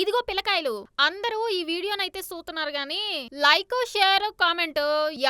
ఇదిగో పిల్లకాయలు అందరూ ఈ వీడియోనైతే చూస్తున్నారు గాని లైక్ షేర్ కామెంట్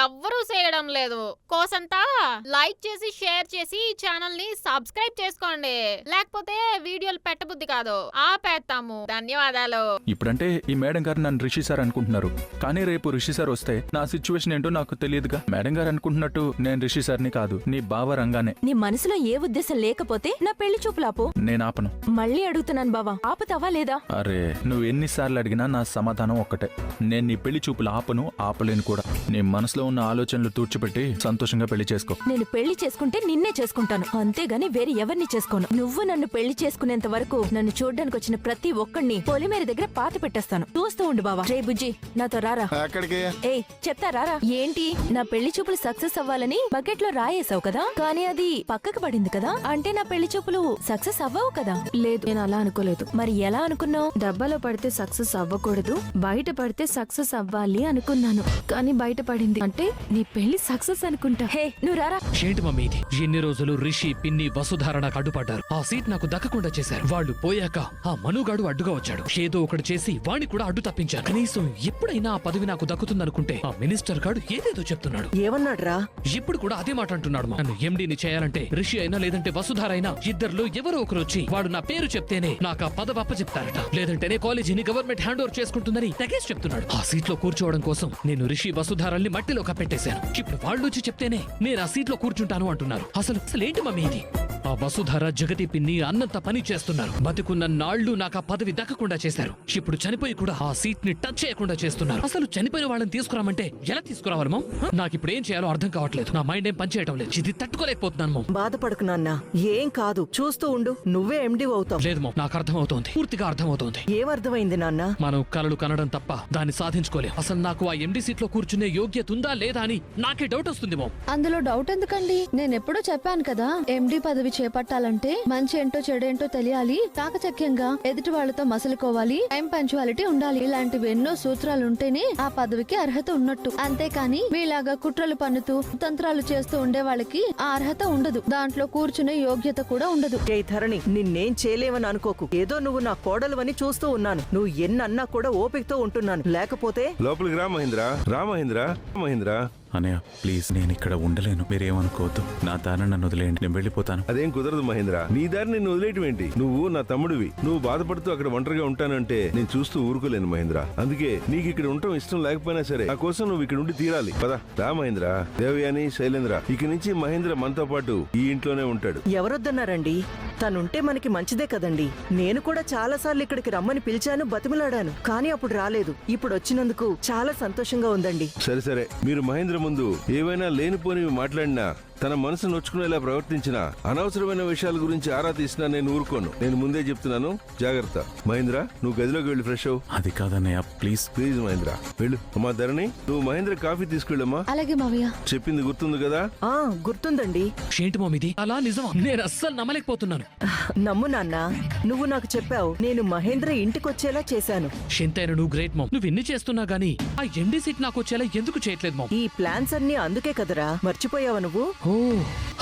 ఎవ్వరూ చేయడం లేదు. కోసంతా లైక్ చేసి షేర్ చేసి ఈ ఛానల్ని సబ్స్క్రైబ్ చేసుకోండి. లేకపోతే వీడియోలు పెట్టబుద్ధి కాదు. ఆపేస్తాము ధన్యవాదాలు. ఇప్పుడంటే ఈ మేడం గారు నన్ను రిషి సార్ అనుకుంటున్నారు. కానీ రేపు రిషి సార్ వస్తే నా సిచ్యువేషన్ ఏంటో నాకు తెలియదుగా. మేడం గారు అనుకుంటున్నట్టు నేను రిషి సార్ని కాదు నీ బావ రంగానే. నీ మనసులో ఏ ఉద్దేశం లేకపోతే నా పెళ్ళి చూపులాపు? నేను ఆపను. మళ్ళీ అడుగుతున్నాను బావా. ఆపుతావా లేదా? అరే నువ్వు ఎన్నిసార్లు అడిగినా నా సమాధానం ఒక్కటే. నేను నీ పెళ్ళి చూపులు ఆపను ఆపలేను కూడా. నీ మనసులో ఉన్న ఆలోచనలు తూర్చిపెట్టి సంతోషంగా పెళ్ళి చేసుకో. నేను పెళ్ళి చేసుకుంటే నిన్నే చేసుకుంటాను. అంతేగాని వేరే ఎవరిని చేసుకోను. నువ్వు నన్ను పెళ్ళి చేసుకునేంత వరకు నన్ను చూడ్డానికి వచ్చిన ప్రతి ఒక్కడిని పొలిమేర దగ్గర పాత పెట్టేస్తాను. చూస్తూ ఉండు బావా. రే బుజ్జి నాతో రారా? ఎక్కడికి? ఏయ్ చెప్తా రారా? ఏంటి? నా పెళ్ళి చూపులు సక్సెస్ అవ్వాలని బకెట్లో రాయేసావు కదా? కానీ అది పక్కకు పడింది కదా? అంటే నా పెళ్ళి చూపులు సక్సెస్ అవ్వవు కదా? లేదు నేను అలా అనుకోలేదు. మరి ఎలా అనుకున్నావు? డబ్బాలో పడితే సక్సెస్ అవ్వకూడదు బయట పడితే సక్సెస్ అవ్వాలి అనుకున్నాను. కానీ బయట పడింది. అంటే నీ పెళ్ళి సక్సెస్ అనుకుంటా. హే నువ్వు రారా? ఏంటి మమ్మీ ఇది? ఎన్ని రోజులు రిషి పిన్ని వసుధార నాకు అడ్డుపడ్డారు ఆ సీట్ నాకు దక్కకుండా చేశారు. వాళ్ళు పోయాక ఆ మనుగాడు అడ్డుగా వచ్చాడు. ఏదో ఒకటి చేసి వాణ్ణి కూడా అడ్డు తప్పించారు. కనీసం ఎప్పుడైనా ఆ పదవి నాకు దక్కుతుందనుకుంటే ఆ మినిస్టర్ గాడు ఏదేదో చెప్తున్నాడు. ఏమన్నాడ్రా? ఇప్పుడు కూడా అదే మాట అంటున్నాడు మా. నన్ను ఎండీని చేయాలంటే రిషి అయినా లేదంటే వసుధార అయినా ఇద్దర్లో ఎవరో ఒకరు వచ్చి వాడు నా పేరు చెప్తేనే నాకు ఆ పదవి అప్పచెప్తారట. లేదంటేనే కాలేజీని గవర్నమెంట్ హ్యాండ్ ఓవర్ చేసుకుంటుందని తెగేసి చెప్తున్నాడు. ఆ సీట్లో కూర్చోవడం కోసం నేను రిషి వసుధారల్ని మట్టిలో కప్పెట్టేశాను. ఇప్పుడు వాళ్ళు వచ్చి చెప్తేనే నేను ఆ సీట్లో కూర్చుంటాను అంటున్నారు. అసలు అసలు ఏంటి మమ్మీ ఇది? ఆ వసుధార జగతి పిన్ని అన్నంత పని చేస్తున్నారు. బతుకున్న నాళ్ళు నాకు ఆ పదవి దక్కకుండా చేశారు. ఇప్పుడు చనిపోయి కూడా ఆ సీట్ని టచ్ చేయకుండా చేస్తున్నారు. అసలు చనిపోయిన వాళ్ళని తీసుకురామంటే ఎలా తీసుకురావాలి మామ్? నాకు ఇప్పుడు ఏం చేయాలో అర్థం కావట్లేదు. నా మైండ్ ఏం పనిచేయటం లేదు. ఇది తట్టుకోలేకపోతున్నాను మామ్. బాధపడకు నాన్న. ఏం కాదు. చూస్తూ ఉండు. నువ్వే ఎండి అవుతావు. లేదు మామ్. నాకు అర్థం అవుతోంది పూర్తిగా అర్థం అవుతోంది ఏమర్థమైంది నాన్న? మనం కలలు కనడం తప్ప దాన్ని సాధించుకోలేం. అసలు నాకు ఆ ఎండి సీట్లో కూర్చునే యోగ్యత ఉందా లేదా అని నాకే డౌట్ వస్తుంది మామ్. అందులో డౌట్ ఎందుకండి? నేను ఎప్పుడో చెప్పాను కదా ఎండి పదవి చేపట్టాలంటే మంచి ఏంటో చెడేంటో తెలియాలి. చాకచక్యంగా ఎదుటి వాళ్ళతో మసలుకోవాలి. టైం పంచువాలిటీ ఉండాలి. ఇలాంటివి ఎన్నో సూత్రాలు ఉంటేనే ఆ పదవికి అర్హత ఉన్నట్టు. అంతేకాని మీలాగా కుట్రలు పన్నుతూ తంత్రాలు చేస్తూ ఉండే వాళ్ళకి ఆ అర్హత ఉండదు. దాంట్లో కూర్చునే యోగ్యత కూడా ఉండదు. ఏ ధరణి నిన్నేం చేయలేవని అనుకోకు. ఏదో నువ్వు నా కోడలువని చూస్తూ ఉన్నాను. నువ్వు ఎన్నన్నా కూడా ఓపికతో ఉంటున్నాను. లేకపోతే లోపలికి రా మహేంద్ర. రా మహేంద్ర. మహేంద్ర. అనయ్య ప్లీజ్ నేను ఇక్కడ ఉండలేను. మీరేమనుకోవద్దు. నా దారిని నన్ను వదిలేయండి. నేను వెళ్ళిపోతాను. అదేం కుదరదు మహేంద్ర. నీ దారి నిన్ను వదిలేయటం ఏంటి నువ్వు నా తమ్ముడివి. నువ్వు బాధపడుతూ అక్కడ ఒంటరిగా ఉంటానంటే నేను చూస్తూ ఊరుకోలేను మహేంద్ర. అందుకే నీకు ఇక్కడ ఉండటం ఇష్టం లేకపోయినా సరే నా కోసం నువ్వు ఇక్కడ ఉండి తీరాలి. పద రా మహేంద్ర. దేవయాని శైలేంద్ర. ఇక నుంచి మహేంద్ర మనతో పాటు ఈ ఇంట్లోనే ఉంటాడు. ఎవరొద్దన్నారండి? తనుంటే మనకి మంచిదే కదండి. నేను కూడా చాలా సార్లు ఇక్కడికి రమ్మని పిలిచాను బతిమలాడాను. కానీ అప్పుడు రాలేదు. ఇప్పుడు వచ్చినందుకు చాలా సంతోషంగా ఉందండి. సరే సరే. మీరు మహేంద్ర ముందు ఏవైనా లేనిపోనివి మాట్లాడినా తన మనసు నొచ్చుకునేలా ప్రవర్తించిన అనవసరమైన విషయాల గురించి ఆరా తీసినా నేను ఊరుకోను. నేను ముందే చెప్తున్నాను. జాగ్రత్త. మహేంద్ర నువ్వు గదిలోకి వెళ్ళి ఫ్రెష్ అవ్వు. అది కాదన్నయ్య ప్లీజ్. ప్లీజ్ మహేంద్ర. వెళ్ళు. అమ్మా ధరణి నువ్వు మహేంద్ర కాఫీ తీసుకెళ్ళమ్మా. అలాగే మావయ్య. చెప్పింది గుర్తుంది కదా? ఆ గుర్తుందండి. ఏంటి మామ్ ఇది? అలా నిజమా? నేను అస్సలు నమ్మలేకపోతున్నాను. నమ్ము నాన్న నువ్వు నాకు చెప్పావు నేను మహేంద్ర ఇంటికొచ్చేలా చేశాను. నువ్వు గ్రేట్ మామ్. నువ్వు ఎన్ని చేస్తున్నా గానీ ఆ ఎండి సీట్ నాకు వచ్చేలా ఎందుకు చేయట్లేదు మామ్? ఈ ప్లాన్స్ అన్ని అందుకే కదరా. మర్చిపోయావా నువ్వు? ఓ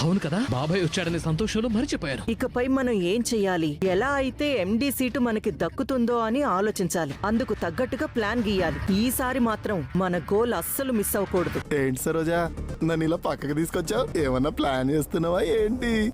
అవును కదా? బాబాయ్ వచ్చాడనే సంతోషంలో మర్చిపోయాను. ఇకపై మనం ఏం చెయ్యాలి? ఎలా అయితే ఎండి సీటు మనకి దక్కుతుందో అని ఆలోచించాలి. అందుకు తగ్గట్టుగా ప్లాన్ గీయాలి. ఈసారి మాత్రం మన గోల్ అస్సలు మిస్ అవ్వకూడదు. ఏంటి సరోజా? నన్ను ఇలా పక్కకి తీసుకొచ్చావు? ఏమన్నా ప్లాన్ చేస్తున్నావా ఏంటి!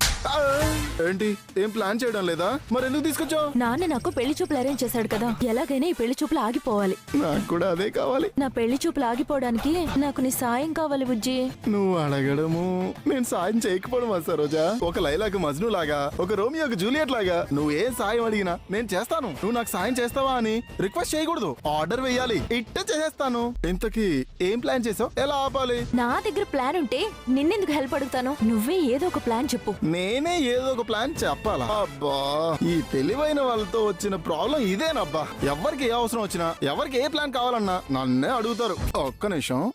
ఏంటి? ఏం ప్లాన్ చేయడం లేదా? మరి ఎందుకు తీసుకొచ్చావు? నాన్న నాకు పెళ్ళి చూపులు అరేంజ్ చేశాడు కదా. ఎలాగైనా ఈ పెళ్ళి చూపులు ఆగిపోవాలి. నాకు కూడా అదే కావాలి. నా పెళ్ళి చూపులు ఆగిపోవడానికి నాకు నీ సాయం కావాలి బుజ్జి. నువ్వు అడగడము నేను సాయం చేయకపోవడమా సరోజా ఒక లైలాకు మజ్ను లాగా ఒక రోమియోకి జూలియట్ లాగా నువ్వు ఏ సాయం అడిగినా నేను చేస్తాను. నువ్వు నాకు సాయం చేస్తావా అని రిక్వెస్ట్ చేయకూడదు. ఆర్డర్ వేయాలి. ఇట్టే చేసేస్తాను. ఇంతకీ ఏం ప్లాన్ చేసావు? ఎలా ఆపాలి? నా దగ్గర ప్లాన్ ఉంటే నిన్నెందుకు హెల్ప్ అడుగుతాను? నువ్వే ఏదో ఒక ప్లాన్ చెప్పు. నేనే ఏదో ఒక ప్లాన్ చెప్పాలా? అబ్బా ఈ తెలివైన వాళ్ళతో వచ్చిన ప్రాబ్లం ఇదేనబ్బా. ఎవరికి ఏ అవసరం వచ్చినా ఎవరికి ఏ ప్లాన్ కావాలన్నా నన్నే అడుగుతారు. ఒక్క నిమిషం.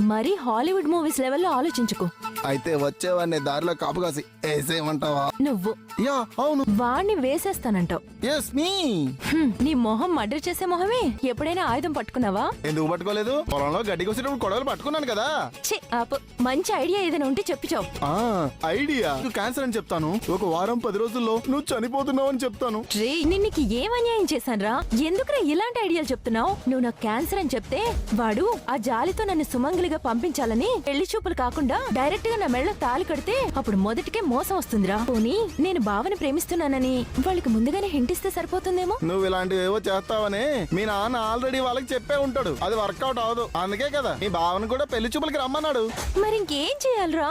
మరీ హాలీవుడ్ మూవీస్ లెవెల్లో ఆలోచించుకో. అయితే వచ్చేవాడిని దారిలో కాపు కాసి వేసేయమంటావా? నువ్వు. యా అవును. వాణ్ణి వేసేస్తానంటావు. ఎస్ మీ హ్మ్, నీ మొహం మర్డర్ చేసే మొహమే? ఎప్పుడైనా ఆయుధం పట్టుకున్నావా? ఎందుకు పట్టుకోలేదు? పొలంలో గడ్డి కోసేటప్పుడు కొడవలు పట్టుకున్నాను కదా. ఛీ, ఆపు. మంచి ఐడియా ఏదైనా ఉంటే చెప్పిచావు ఆ ఐడియా. నీకు క్యాన్సర్ అని చెప్తాను. ఒక వారం పది రోజుల్లో నువ్వు చనిపోతున్నావు అని చెప్తాను. రే నేను నీకు ఏం అన్యాయం చేశానురా? ఎందుకురా ఇలాంటి ఐడియాలు చెప్తున్నావు? నువ్వు నాకు క్యాన్సర్ అని చెప్తే వాడు ఆ జాలితో నన్ను సుమంగలిగా పంపించాలని పెళ్ళి చూపులు కాకుండా డైరెక్ట్గా నా మెళ్ళ తాలి కడితే అప్పుడు మొదటికే మోసం వస్తుందిరా. పోనీ నేను బావని ప్రేమిస్తున్నానని వాళ్ళకి ముందుగానే హింటిస్తే సరిపోతుందేమో? నువ్వు ఇలాంటివి ఏవో చేస్తావని మీ నాన్న ఆల్రెడీ వాళ్ళకి చెప్పే ఉంటాడు. అది వర్కౌట్ అవ్వదు. అందుకే కదా మీ బావని కూడా పెళ్ళి చూపులకి రమ్మన్నాడు. మరి ఇంకేం చేయాలరా?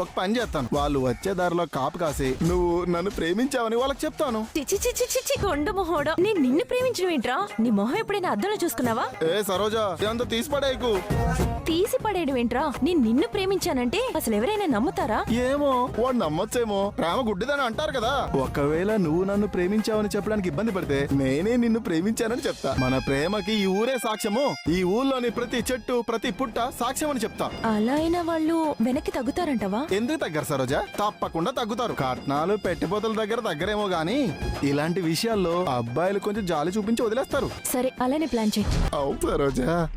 ఒక పని చేస్తాను. వాళ్ళు వచ్చే దారిలో కాపు కాసి నువ్వు నన్ను ప్రేమించావని వాళ్ళకి చెప్తాను. చిచి చిచి చిచి కొండ మొహోడా. నేను నిన్ను ప్రేమించడం ఏంట్రా? నీ మొహం ఎప్పుడైనా అద్దంలో చూసుకున్నావా? ఏ సరోజా ఇదంతా తీసి పడేయకు తీసి పడేయడం ఏంట్రా? నేను నిన్ను ప్రేమించానంటే అసలు ఎవరైనా నమ్ముతారా? ఏమో వాడు నమ్మొచ్చేమో. ప్రేమ గుడ్డిదని అంటారు కదా. ఒకవేళ నువ్వు నన్ను ప్రేమించావని చెప్పడానికి ఇబ్బంది పడితే నేనే నిన్ను ప్రేమించానని చెప్తా. మన ప్రేమకి ఈ ఊరే సాక్ష్యము. ఈ ఊర్లోని ప్రతి చెట్టు ప్రతి పుట్ట సాక్ష్యం అని చెప్తా. అలా అయినా వాళ్ళు వెనక్కి తగ్గుతారంటవా? ఎందుకు తగ్గరు సరోజా? తప్పకుండా తగ్గుతారు. కట్నాలు పెట్టిపోతల దగ్గర తగ్గరేమో గాని ఇలాంటి విషయాల్లో అబ్బాయిలు కొంచెం జాలి చూపించి వదిలేస్తారు. సరే అలానే ప్లాన్ చేయి. అవు సరోజా.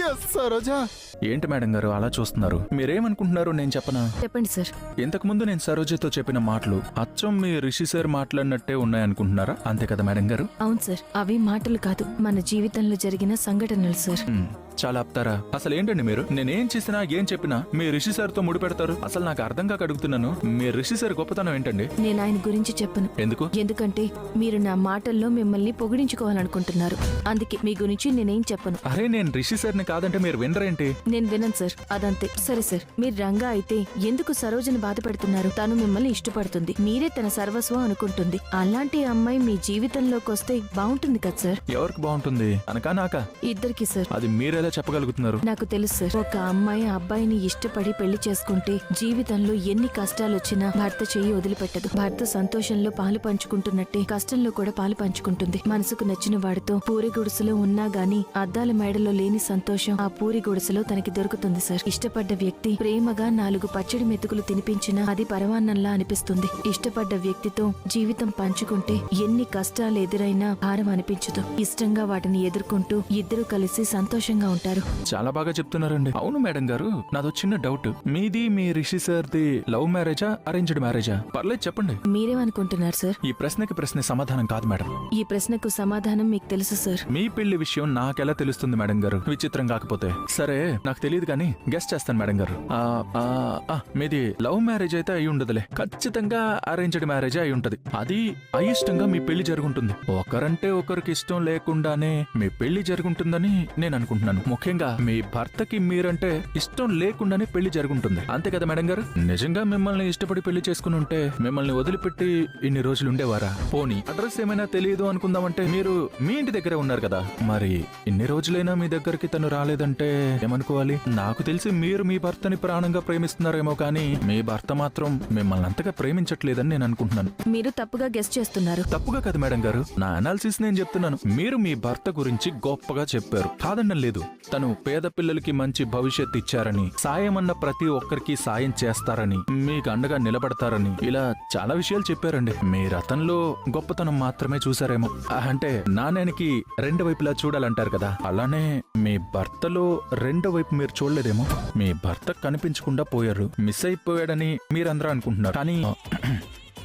ఎస్ సరోజా ఏంటి మేడం గారు అలా చూస్తున్నారు? మీరేమనుకుంటున్నారు? నేను చెప్పనా? చెప్పండి సార్ ఇంతకు ముందు నేను సరోజతో చెప్పిన మాటలు అచ్చం మీ రిషి సార్ మాట్లాడినట్టే ఉన్నాయనుకుంటున్నారా? అంతే కదా మేడం గారు? అవును సార్ అవి మాటలు కాదు. మన జీవితంలో జరిగిన సంఘటనలు సార్ మ్, చాలా ఆపుతారా? అసలు ఏంటండి మీరు? నేనేం చేసినా ఏం చెప్పినా మీ రిషి సార్తో ముడిపెడతారు అసలు నాకు అర్థం కాక అడుగుతున్నాను. మీ రిషి సార్ గొప్పతనం ఏంటండి? నేను ఆయన గురించి చెప్పను. ఎందుకు? ఎందుకంటే మీరు నా మాటల్లో మిమ్మల్ని పొగిడించుకోవాలనుకుంటున్నారు. అందుకే మీ గురించి నేనేం చెప్పను. అరే నేను రిషి సార్ని కాదంటే మీరు వినరేంటి నేను వినను సార్ అదంతే. సరే సార్ మీరు రంగా అయితే ఎందుకు సరోజని బాధ పెడుతున్నారు తను మిమ్మల్ని ఇష్టపడుతుంది. మీరే తన సర్వస్వం అనుకుంటుంది. అలాంటి అమ్మాయి మీ జీవితంలోకి వస్తే బాగుంటుంది కదా సార్? ఎవరికి బాగుంటుంది? అనకా నాకా? ఇద్దరికి సార్. అది మీరెలా చెప్పగలుగుతున్నారు? నాకు తెలుసు సార్. ఒక అమ్మాయి అబ్బాయిని ఇష్టపడి పెళ్ళి చేసుకుంటే జీవితంలో ఎన్ని కష్టాలు వచ్చినా భర్త చెయ్యి వదిలిపెట్టదు. భర్త సంతోషంలో పాలు పంచుకుంటున్నట్టే కష్టంలో కూడా పాలు పంచుకుంటుంది. మనసుకు నచ్చిన వాడితో పూరి గుడిసెలో ఉన్నా గాని అద్దాల మేడలో లేని సంతోషం ఆ పూరి గుడిసెలో తనకి దొరుకుతుంది సార్. ఇష్టపడ్డ వ్యక్తి ప్రేమగా నాలుగు పచ్చడి మెతుకులు తినిపించినా అది పరమాన్నంలా అనిపిస్తుంది. ఇష్టపడ్డ వ్యక్తితో జీవితం పంచుకుంటే ఎన్ని కష్టాలు ఎదురైనా భారం అనిపించదు. ఇష్టంగా వాటిని ఎదుర్కొంటూ ఇద్దరు కలిసి సంతోషంగా ఉంటారు. చాలా బాగా చెప్తున్నారండి. అవును మేడం గారు. నాదో చిన్న డౌట్. మీది మీ రిషి సార్ది లవ్ మ్యారేజా అరేంజ్డ్ మ్యారేజా? పర్లేదు చెప్పండి. మీరేమనుకుంటున్నారు సార్? ఈ ప్రశ్నకి ప్రశ్న సమాధానం కాదు మేడం. ఈ ప్రశ్నకు సమాధానం మీకు తెలుసు సార్. మీ పెళ్ళి విషయం నాకెలా తెలుస్తుంది మేడం గారు? విచిత్రం కాకపోతే. సరే నాకు తెలియదు కానీ గెస్ట్ చేస్తాను మేడం గారు. ఆ, ఆ, ఆ, మీది లవ్ మ్యారేజ్ అయితే అయి ఉండదులే. ఖచ్చితంగా అరేంజ్డ్ మ్యారేజ్ అయి ఉంటది. అది అయిష్టంగా మీ పెళ్ళి జరుగుంటుంది. ఒకరంటే ఒకరికి ఇష్టం లేకుండానే మీ పెళ్ళి జరుగుంటుందని నేను అనుకుంటున్నాను. ముఖ్యంగా మీ భర్తకి మీరంటే ఇష్టం లేకుండానే పెళ్ళి జరుగుంటుంది. అంతే కదా మేడం గారు? నిజంగా మిమ్మల్ని ఇష్టపడి పెళ్ళి చేసుకుని ఉంటే మిమ్మల్ని వదిలిపెట్టి ఇన్ని రోజులు ఉండేవారా? పోనీ అడ్రస్ ఏమైనా తెలియదు అనుకుందామంటే మీరు మీ ఇంటి దగ్గరే ఉన్నారు కదా. మరి ఇన్ని రోజులైనా మీ దగ్గర దగ్గరికి తను రాలేదంటే ఏమనుకోవాలి? నాకు తెలిసి మీరు మీ భర్తని ప్రాణంగా ప్రేమిస్తున్నారేమో కానీ మీ భర్త మాత్రం మిమ్మల్ని అంతగా ప్రేమించట్లేదని నేను అనుకుంటున్నాను. మీరు తప్పుగా గెస్ట్ చేస్తున్నారు. తప్పుగా కాదు మేడం గారు. నా అనాలిసిస్ నేను చెప్తున్నాను. మీరు మీ భర్త గురించి గొప్పగా చెప్పారు. కాదన్నం లేదు. తను పేద పిల్లలకి మంచి భవిష్యత్తు ఇచ్చారని సాయం అన్న ప్రతి ఒక్కరికి సాయం చేస్తారని మీకు అండగా నిలబడతారని ఇలా చాలా విషయాలు చెప్పారండి. మీరు అతనిలో గొప్పతనం మాత్రమే చూసారేమో. అంటే నాణ్యానికి రెండు వైపులా చూడాలంటారు కదా. అలానే మీ భర్తలో రెండో వైపు మీరు చూడలేదేమో. మీ భర్త కనిపించకుండా పోయారు. మిస్ అయిపోయాడని మీరందరూ అనుకుంటున్నారు. కానీ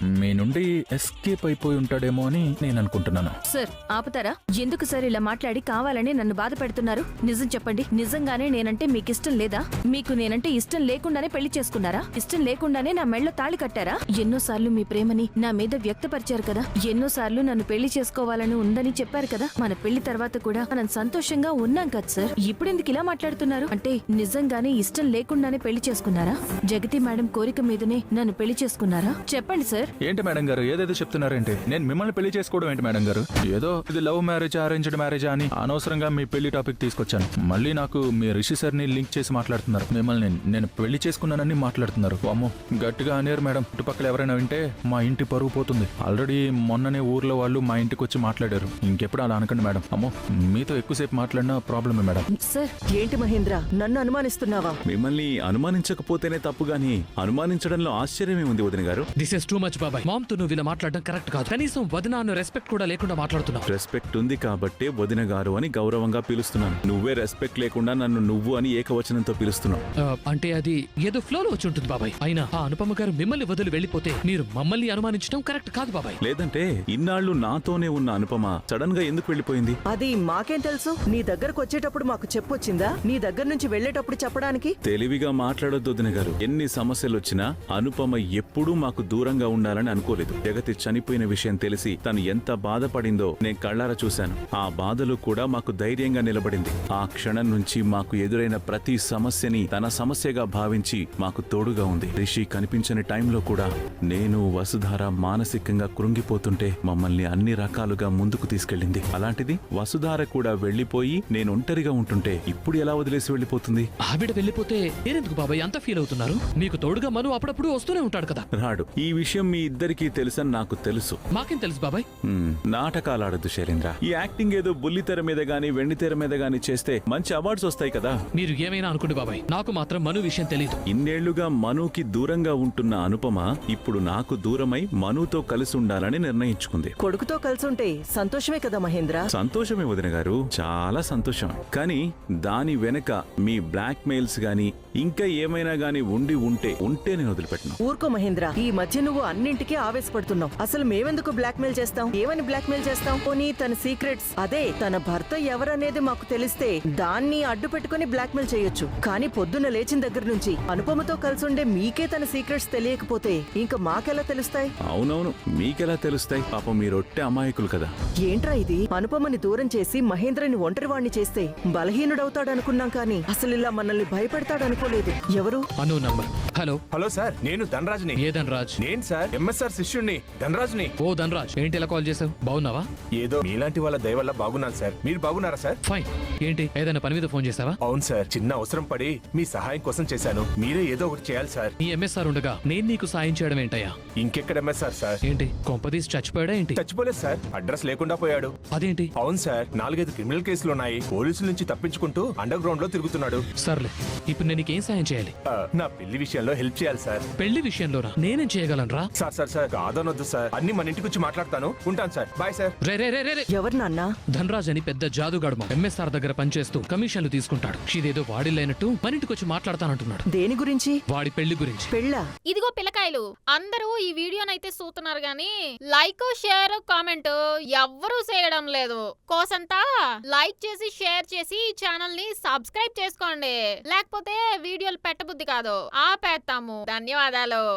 మీ నుండి ఎస్కేప్ అయిపోయి ఉంటాడేమో అని నేను అనుకుంటున్నాను. సార్ ఆపుతారా? ఎందుకు సార్ ఇలా మాట్లాడి కావాలని నన్ను బాధ పెడుతున్నారు? నిజం చెప్పండి. నిజంగానే నేనంటే మీకు ఇష్టం లేదా? మీకు నేనంటే ఇష్టం లేకుండానే పెళ్ళి చేసుకున్నారా? ఇష్టం లేకుండానే నా మెళ్ళ తాళి కట్టారా? ఎన్నోసార్లు మీ ప్రేమని నా మీద వ్యక్తపరిచారు కదా? ఎన్నోసార్లు నన్ను పెళ్ళి చేసుకోవాలని ఉందని చెప్పారు కదా? మన పెళ్ళి తర్వాత కూడా మనం సంతోషంగా ఉన్నాం కదా సార్? ఇప్పుడు ఎందుకు ఇలా మాట్లాడుతున్నారు? అంటే నిజంగానే ఇష్టం లేకుండానే పెళ్ళి చేసుకున్నారా? జగతి మేడం కోరిక మీదనే నన్ను పెళ్ళి చేసుకున్నారా? చెప్పండి సార్. సార్? ఏంటి మేడం గారు? ఏదేదో చెప్తున్నారేంటి? నేను మిమ్మల్ని పెళ్ళి చేసుకోవడం ఏంటి మేడం గారు? ఏదో ఇది లవ్ మ్యారేజ్ అరేంజ్డ్ మ్యారేజ్ అని అనవసరంగా మీ పెళ్ళి టాపిక్ తీసుకొచ్చాను. మళ్ళీ నాకు మీ రిషి సార్ని లింక్ చేసి మాట్లాడుతున్నారు. మిమ్మల్ని నేను పెళ్ళి చేసుకున్నానని మాట్లాడుతున్నారు. అమ్మో గట్టిగా అనేరు మేడం. చుట్టుపక్కల ఎవరైనా వింటే మా ఇంటి పరువు పోతుంది. ఆల్రెడీ మొన్ననే ఊర్లో వాళ్ళు మా ఇంటికి వచ్చి మాట్లాడారు. ఇంకెప్పుడు అలా అనకండి మేడం. అమ్మో మీతో ఎక్కువసేపు మాట్లాడినా ప్రాబ్లమే మేడం. సార్ ఏంటి మహేంద్ర? నన్ను అనుమానిస్తున్నావా? మిమ్మల్ని అనుమానించకపోతేనే తప్పు గాని అనుమానించడంలో ఆశ్చర్యమే ఉంది వదిన గారు? దిస్ ఇస్ టూ మచ్ బాబాయ్. మామ్తో నువ్వు ఇలా మాట్లాడడం కరెక్ట్ కాదు. కనీసం వదిన అన్న రెస్పెక్ట్ కూడా లేకుండా మాట్లాడుతున్నావు. రెస్పెక్ట్ ఉంది కాబట్టే వదిన గారు అని గౌరవంగా పిలుస్తున్నాను. నువ్వే రెస్పెక్ట్ లేకుండా నన్ను నువ్వు అని ఏకవచనంతో పిలుస్తున్నావు. ఆ, అంటే అది ఏదో ఫ్లోలో వచ్చి ఉంటుంది బాబాయ్. అయినా ఆ అనుపమ గారు మిమ్మల్ని వదిలి వెళ్ళిపోతే మీరు మమ్మల్ని అనుమానించడం కరెక్ట్ కాదు బాబాయ్. లేదంటే ఇన్నాళ్ళు నాతోనే ఉన్న అనుపమ సడన్గా ఎందుకు వెళ్ళిపోయింది? అది మాకేం తెలుసు? నీ దగ్గరకు వచ్చేటప్పుడు మాకు చెప్పొచ్చిందా నీ దగ్గర నుంచి వెళ్ళేటప్పుడు చెప్పడానికి? తెలివిగా మాట్లాడొద్దు వదిన గారు. ఎన్ని సమస్యలు వచ్చినా అనుపమ ఎప్పుడూ మాకు దూరంగా ఉండాలని అనుకోలేదు. జగతి చనిపోయిన విషయం తెలిసి తను ఎంత బాధపడిందో నేను కళ్ళారా చూశాను. ఆ బాధలు కూడా మాకు ధైర్యంగా నిలబడింది. ఆ క్షణం నుంచి మాకు ఎదురైన ప్రతి సమస్యని తన సమస్యగా భావించి మాకు తోడుగా ఉంది. రిషి కనిపించని టైంలో కూడా నేను వసుధార మానసికంగా కృంగిపోతుంటే మమ్మల్ని అన్ని రకాలుగా ముందుకు తీసుకెళ్ళింది. అలాంటిది వసుధార కూడా వెళ్ళిపోయి నేను ఒంటరిగా ఉంటుంటే ఇప్పుడు ఎలా వదిలేసి వెళ్ళిపోతుంది? ఆవిడ వెళ్ళిపోతే నేనెందుకు బాబాయ్? అంత ఫీల్ అవుతున్నారు? మీకు తోడుగా మను అప్పుడప్పుడు వస్తూనే ఉంటాడు కదా. రాడు. ఈ విషయం మీ ఇద్దరికీ తెలుసని నాకు తెలుసు. మాకేం తెలుసు బాబాయ్? హ్మ్, నాటకాలాడద్దు శైలేంద్ర. ఈ యాక్టింగ్ ఏదో బుల్లి తెర మీద గానీ వెండి తెర మీద గానీ చేస్తే మంచి అవార్డ్స్ వస్తాయి కదా. మీరు ఏమైనా అనుకోండి బాబాయ్ నాకు మాత్రం మను విషయం తెలియదు ఇన్నేళ్ళుగా మనుకి దూరంగా ఉంటున్న అనుపమ ఇప్పుడు నాకు దూరమై మనుతో కలిసి ఉండాలని నిర్ణయించుకుంది. కొడుకుతో కలిసుంటే సంతోషమే కదా మహేంద్ర? సంతోషమే వదిన గారు చాలా సంతోషం. కానీ దాని వెనక మీ బ్లాక్ మెయిల్స్ గాని ఇంకా ఏమైనా గాని ఉండి ఉంటే ఉంటే నేను వదిలిపెట్టను. ఊరుకో మహేంద్ర ఈ మధ్య నువ్వు అన్నింటికీ ఆవేశపడుతున్నావు అసలు మేమెందుకు బ్లాక్మెయిల్ చేస్తాం? ఏమని బ్లాక్మెయిల్ చేస్తాం? పోనీ తన సీక్రెట్స్ అదే తన భర్త ఎవరనేది మాకు తెలిస్తే దాన్ని అడ్డు పెట్టుకుని బ్లాక్మెయిల్ చేయొచ్చు. కానీ పొద్దున్న లేచిన దగ్గర నుంచి అనుపమతో కలిసుండే మీకే తన సీక్రెట్స్ తెలియకపోతే ఇంకా మాకెలా తెలుస్తాయి? అవునవును మీకెలా తెలుస్తాయి? పాపం మీరొట్టే అమాయకులు కదా. ఏంట్రా ఇది? అనుపమని దూరం చేసి మహేంద్రని ఒంటరివాణ్ణి చేస్తే బలహీనుడవుతాడనుకున్నాం కానీ అసలు ఇలా మనల్ని భయపెడతాడనుకోలేదు. ఎవరు? అను నంబర్. హలో. హలో సార్ నేను ధనరాజ్ని. ఏ ధనరాజ్? నేను సార్. ఎంఎస్ఆర్ శిష్యుణ్ణి ధనరాజ్ని. ఓ ధనరాజ్ ఏంటి ఇలా కాల్ చేసావు బాగున్నావా? ఏదో మీలాంటి వాళ్ళ దయ వల్ల బాగున్నాను సార్. మీరు బాగున్నారా సార్? ఫైన్. ఏంటి ఏదైనా పని మీద ఫోన్ చేసావా అవును సార్. చిన్న అవసరం పడి మీ సహాయం కోసం చేశాను. మీరే ఏదో ఒకటి చేయాలి సార్. నీ ఎంఎస్ఆర్ ఉండగా నేను నీకు సాయం చేయడం ఏంటయ్యా? ఇంకెక్కడ ఎంఎస్ఆర్ సార్? ఏంటి కొంపదీసి చచ్చిపోయాడా ఏంటి? చచ్చిపోలేదు సార్. అడ్రస్ లేకుండా పోయాడు. అదేంటి? అవును సార్. నాలుగైదు క్రిమినల్ కేసులు ఉన్నాయి. పోలీసుల నుంచి తప్పించుకుంటూ అండర్ గ్రౌండ్లో తిరుగుతున్నాడు. సర్లే ఇప్పుడు నేను నీకేం సాయం చేయాలి? ఆ, నా పెళ్ళి విషయంలో హెల్ప్ చేయాలి సార్. పెళ్ళి విషయంలోనా? నేనేం చేయగలనురా సార్ సార్ సార్. కాదనొద్దు సార్. అన్ని మన ఇంటికి వచ్చి మాట్లాడతాను. ఉంటాను సార్. బాయ్ సార్ రే రే రే రే రే. ఎవరు నాన్నా? ధనరాజ్ అని పెద్ద జాదుగాడు మా ఎంఎస్ఆర్ దగ్గర పనిచేస్తూ కమిషన్లు తీసుకుంటాడు. ఇదేదో వాడిల్లైనట్టు మన ఇంటికి వచ్చి మాట్లాడతానంటున్నాడు. దేని గురించి? వాడి పెళ్ళి గురించి. పెళ్ళా? ఇదిగో పిల్లకాయలు అందరూ ఈ వీడియోనైతే చూస్తున్నారు గాని లైక్ షేర్ కామెంట్ ఎవ్వరూ చేయడం లేదు. కోసంతా లైక్ చేసి షేర్ చేసి ఈ ఛానల్ని సబ్స్క్రైబ్ చేసుకోండి. లేకపోతే వీడియోలు పెట్టబుద్ధి కాదు. ఆపేస్తాము. ధన్యవాదాలు.